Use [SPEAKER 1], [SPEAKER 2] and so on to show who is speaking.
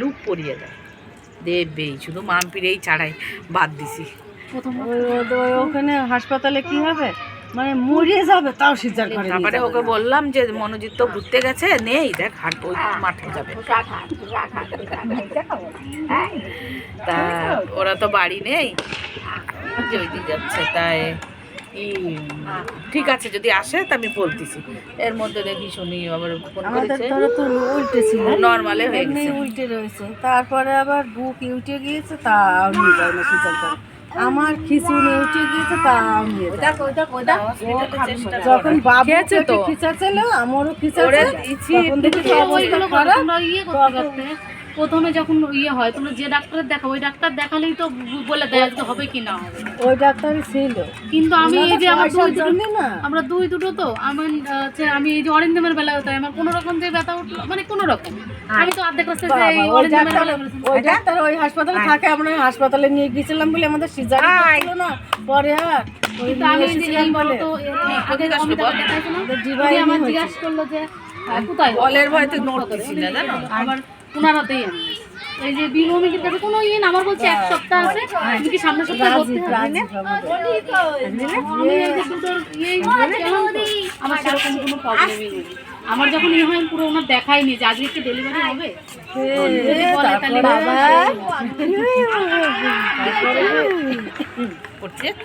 [SPEAKER 1] Look পরিয়ে দেয়। দেবেই শুধু মাম্পিরেই ছাড়াই বাদ দিছি।
[SPEAKER 2] ওখানে হাসপাতালে কি হবে? মানে মরে যাবে তাও সিজার করে
[SPEAKER 1] তারপরে ওকে বললাম যে মনোজিৎ তো ঘুরতে গেছে নেই দেখ হাট ওই মাঠে যাবে। তা ওরা তো বাড়ি নেই যাচ্ছে তাই ঠিক আছে যদি আসে তা আমি বলতেছি। এর মধ্যে দেখি শুনি আবার ফোন
[SPEAKER 2] আমাদের
[SPEAKER 1] করেছে।
[SPEAKER 2] ধরো তো উল্টে ছিল।
[SPEAKER 1] নর্মালে হয়ে
[SPEAKER 2] এমনি
[SPEAKER 1] গেছে।
[SPEAKER 2] উল্টে রয়েছে। তারপরে আবার বুক উঠে গিয়েছে তাও নিয়ে যায় না করে। আমার খিচুনি উঠে গিয়েছে তাও নিয়ে যখন বাবু
[SPEAKER 1] খেয়েছে তো।
[SPEAKER 2] খিচাচ্ছিল আমারও
[SPEAKER 1] ওরে
[SPEAKER 2] খিচাচ্ছে
[SPEAKER 1] দিয়েছি
[SPEAKER 2] তখন দেখি
[SPEAKER 3] তো
[SPEAKER 2] অবস্থা
[SPEAKER 3] ওইগুলো করো,
[SPEAKER 2] খারাপ
[SPEAKER 3] প্রথমে যখন ইয়ে হয় তোমরা যে ডাক্তারের দেখাও ওই ডাক্তার দেখালেই তো বলে দেয় আজকে হবে কি না হবে।
[SPEAKER 2] ওই ডাক্তারই ছিল।
[SPEAKER 3] কিন্তু আমি এই যে আমার দুই দুটো
[SPEAKER 2] না।
[SPEAKER 3] আমরা দুই দুটো তো আমার আমি এই যে অরিন্দমের বেলা হতো আমার কোনো রকম যে ব্যথা উঠল মানে কোনো রকম। আমি তো অর্ধেক রাস্তায় যে অরিন্দমের
[SPEAKER 2] ডাক্তার
[SPEAKER 3] বেলা
[SPEAKER 2] ওই ডাক্তার ওই হাসপাতালে থাকে আমরা হাসপাতালে নিয়ে গিয়েছিলাম বলে আমাদের সিজার ছিল না। পরে আর
[SPEAKER 3] কিন্তু আমি এই যে
[SPEAKER 2] বলে।
[SPEAKER 3] তো আগে আমি দেখাইছিলাম।
[SPEAKER 2] আমাদের
[SPEAKER 3] আমার জিজ্ঞাসা করল যে কোথায়?
[SPEAKER 1] বলের ভয়তে নড়তেছি না জানো?
[SPEAKER 3] আমার আমি। এই যে বিভূমিকের কাছে কোনো ইয়ে না আমার বলছে এক সপ্তাহ আছে তুমি কি সামনের সপ্তাহে ভর্তি
[SPEAKER 2] রাজীব,
[SPEAKER 3] হবে।
[SPEAKER 2] রাজীব আমাদের।
[SPEAKER 3] আমি এই যে দুটোর ইয়েই কেমন তো? আমার সেরকম কোনো প্রবলেমই নেই। আমার যখন ইয়ে হয় পুরো ওনার দেখাইনি যে আজকে কি ডেলিভারি হবে।
[SPEAKER 1] করছে।